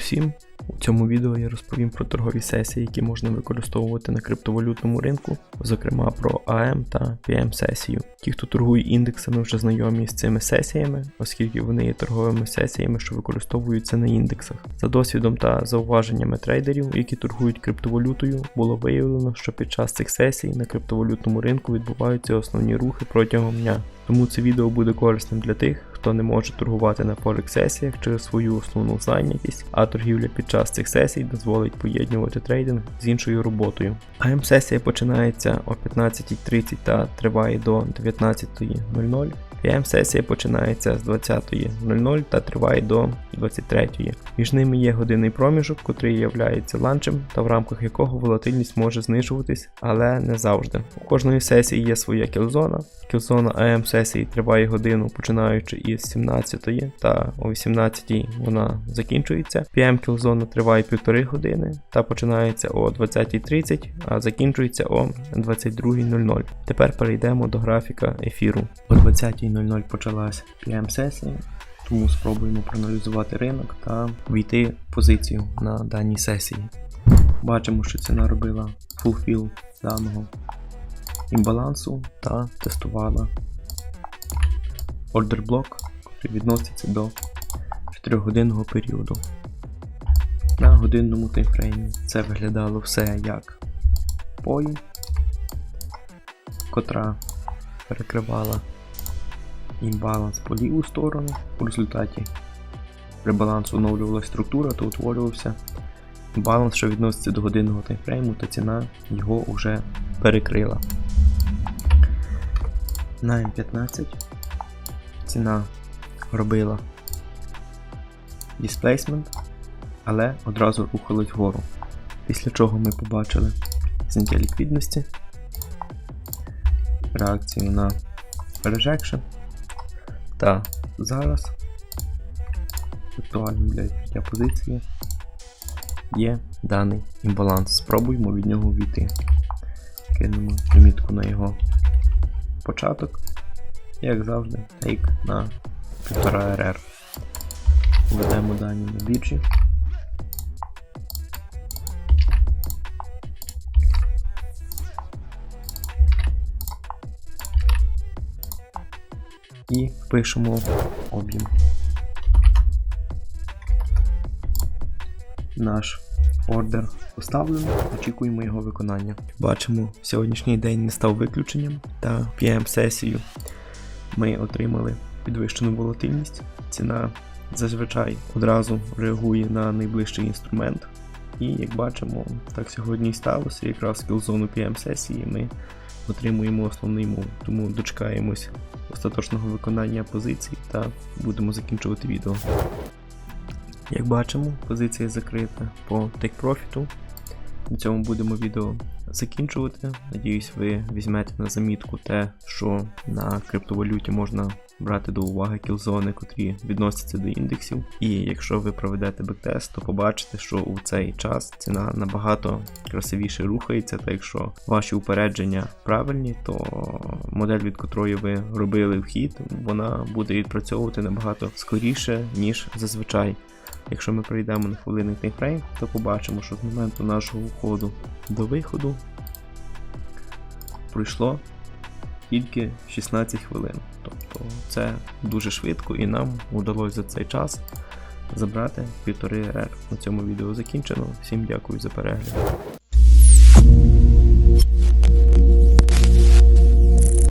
усім! У цьому відео я розповім про торгові сесії, які можна використовувати на криптовалютному ринку, зокрема про АМ та PM сесію. Ті, хто торгує індексами, вже знайомі з цими сесіями, оскільки вони є торговими сесіями, що використовуються на індексах. За досвідом та зауваженнями трейдерів, які торгують криптовалютою, було виявлено, що під час цих сесій на криптовалютному ринку відбуваються основні рухи протягом дня. Тому це відео буде корисним для тих, хто не може торгувати на форекс сесіях через свою основну зайнятість, а торгівля під час цих сесій дозволить поєднувати трейдинг з іншою роботою. АМ сесія починається о 15.30 та триває до 19.00. PM сесія починається з 20.00 та триває до 23.00. Між ними є годинний проміжок, котрий є ланчем, та в рамках якого волатильність може знижуватись, але не завжди. У кожної сесії є своя кілзона. Кілзона АМ сесії триває годину, починаючи із 17 та о 18 вона закінчується. PM кілзона триває півтори години та починається о 20.30, а закінчується о 22.00. Тепер перейдемо до графіка ефіру. О 20.00 почалась PM сесія. Тому спробуємо проаналізувати ринок та війти в позицію на даній сесії. Бачимо, що ціна робила фулфіл даного імбалансу та тестувала ордер блок, який відноситься до 4-годинного періоду. На годинному таймфреймі це виглядало все як пої, котра перекривала імбаланс по ліву сторону. У результаті при балансу оновлювалася структура, то утворювався баланс, що відноситься до годинного таймфрейму, та ціна його вже перекрила. На М15 ціна робила дисплейсмент, але одразу рухалась вгору. Після чого ми побачили зняття ліквідності, реакцію на rejection. Та зараз актуальним для відкриття позиції є даний імбаланс. Спробуємо від нього війти. Кинемо примітку на його початок. Як завжди, тейк на 1,5 РР. Введемо дані на біржі. І пишемо об'єм. Наш ордер поставлено, очікуємо його виконання. Бачимо, сьогоднішній день не став виключенням, та PM сесію ми отримали підвищену волатильність. Ціна зазвичай одразу реагує на найближчий інструмент. І як бачимо, так сьогодні і сталося. Якраз в кілзону PM сесії ми отримуємо основний мов. Тому дочекаємось остаточного виконання позицій та будемо закінчувати відео. Як бачимо, позиція закрита по тейк-профіту. На цьому будемо відео закінчувати. Надіюсь, ви візьмете на замітку те, що на криптовалюті можна брати до уваги кілзони, котрі відносяться до індексів. І якщо ви проведете бектест, то побачите, що у цей час ціна набагато красивіше рухається. Та якщо ваші упередження правильні, то модель, від котрої ви робили вхід, вона буде відпрацьовувати набагато скоріше, ніж зазвичай. Якщо ми пройдемо на хвилинний таймфрейм, то побачимо, що з моменту нашого входу до виходу пройшло тільки 16 хвилин. Тобто це дуже швидко і нам вдалося за цей час забрати 1,5 РР. На цьому відео закінчено. Всім дякую за перегляд.